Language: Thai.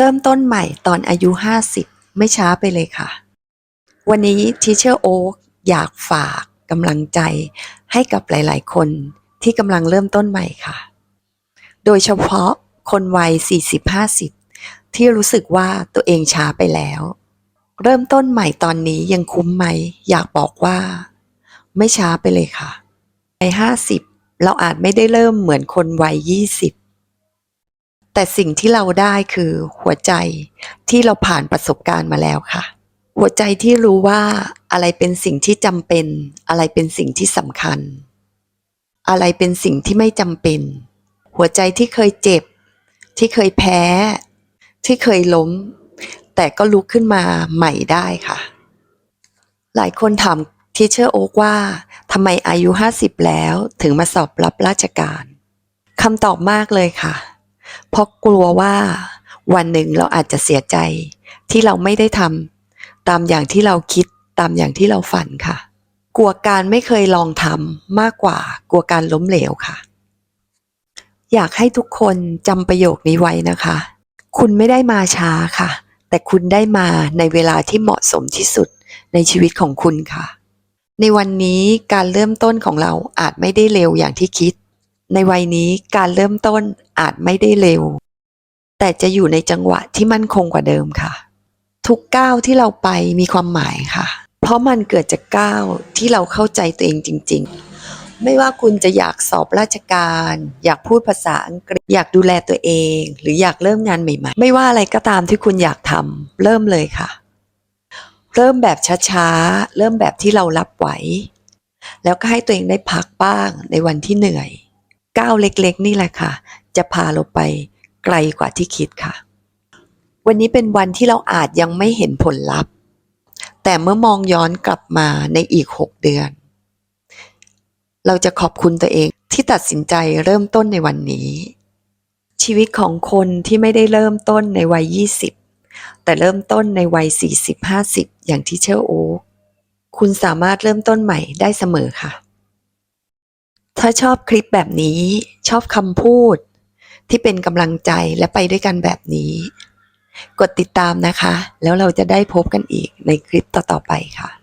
เริ่มต้นใหม่ตอนอายุ 50 ไม่ช้าไปเลยค่ะ วันนี้ Teacher Oak อยากฝากกำลังใจให้กับหลาย ๆ คนที่กำลังเริ่มต้นใหม่ค่ะ โดยเฉพาะคนวัย 40-50 ที่รู้สึกว่าตัวเองช้าไปแล้ว เริ่มต้นใหม่ตอนนี้ยังคุ้มไหม อยากบอกว่า ไม่ช้าไปเลยค่ะใน50 เราอาจไม่ได้เริ่มเหมือนคนวัย20 แต่สิ่งที่เราได้คือหัวใจที่เราผ่านประสบการณ์มาแล้วค่ะ หัวใจที่รู้ว่าอะไรเป็นสิ่งที่จำเป็น อะไรเป็นสิ่งที่สำคัญ อะไรเป็นสิ่งที่ไม่จำเป็น หัวใจที่เคยเจ็บ ที่เคยแพ้ ที่เคยล้ม แต่ก็ลุกขึ้นมาใหม่ได้ค่ะ หลายคนถามทีเชอร์โอ๊กว่าทำไมอายุ 50 แล้วถึงมาสอบรับราชการคำตอบมากเลยค่ะ เพราะกลัวว่าวันหนึ่งเราอาจจะเสียใจ ที่เราไม่ได้ทำตามอย่างที่เราคิดตามอย่างที่เราฝันค่ะ กลัวการไม่เคยลองทำมากกว่า กลัวการล้มเหลวค่ะ อยากให้ทุกคนจำประโยคนี้ไว้นะคะ คุณไม่ได้มาช้าค่ะ แต่คุณได้มาในเวลาที่เหมาะสมที่สุดในชีวิตของคุณค่ะ ในวันนี้การเริ่มต้นของเราอาจไม่ได้เร็วอย่างที่คิด ในวัยนี้การเริ่มต้น อาจไม่ได้เร็ว แต่จะอยู่ในจังหวะที่มั่นคงกว่าเดิมค่ะ ทุกก้าวที่เราไปมีความหมายค่ะ เพราะมันเกิดจากก้าวที่เราเข้าใจตัวเองจริง ๆ ไม่ว่าคุณจะอยากสอบราชการ อยากพูดภาษาอังกฤษ อยากดูแลตัวเอง หรืออยากเริ่มงานใหม่ๆ ไม่ว่าอะไรก็ตามที่คุณอยากทำเริ่มเลยค่ะ เริ่มแบบช้าๆ เริ่มแบบที่เรารับไหวแล้วก็ให้ตัวเองได้พักบ้างในวันที่เหนื่อย ก้าวเล็กๆ นี่แหละค่ะ จะพาเราไปไกลกว่าที่คิดค่ะ วันนี้เป็นวันที่เราอาจยังไม่เห็นผลลัพธ์ แต่เมื่อมองย้อนกลับมาในอีก 6 เดือน เราจะขอบคุณตัวเองที่ตัดสินใจเริ่มต้นในวันนี้ ชีวิตของคนที่ไม่ได้เริ่มต้นในวัย 20 แต่เริ่มต้นในวัย 40-50 อย่างที่เชอร์โอ๊คคุณสามารถเริ่มต้นใหม่ได้เสมอค่ะ ถ้าชอบคลิปแบบนี้ ชอบคำพูด ที่เป็นกำลังใจและไปด้วยกันแบบนี้ กดติดตามนะคะ แล้วเราจะได้พบกันอีกในคลิปต่อๆไปค่ะ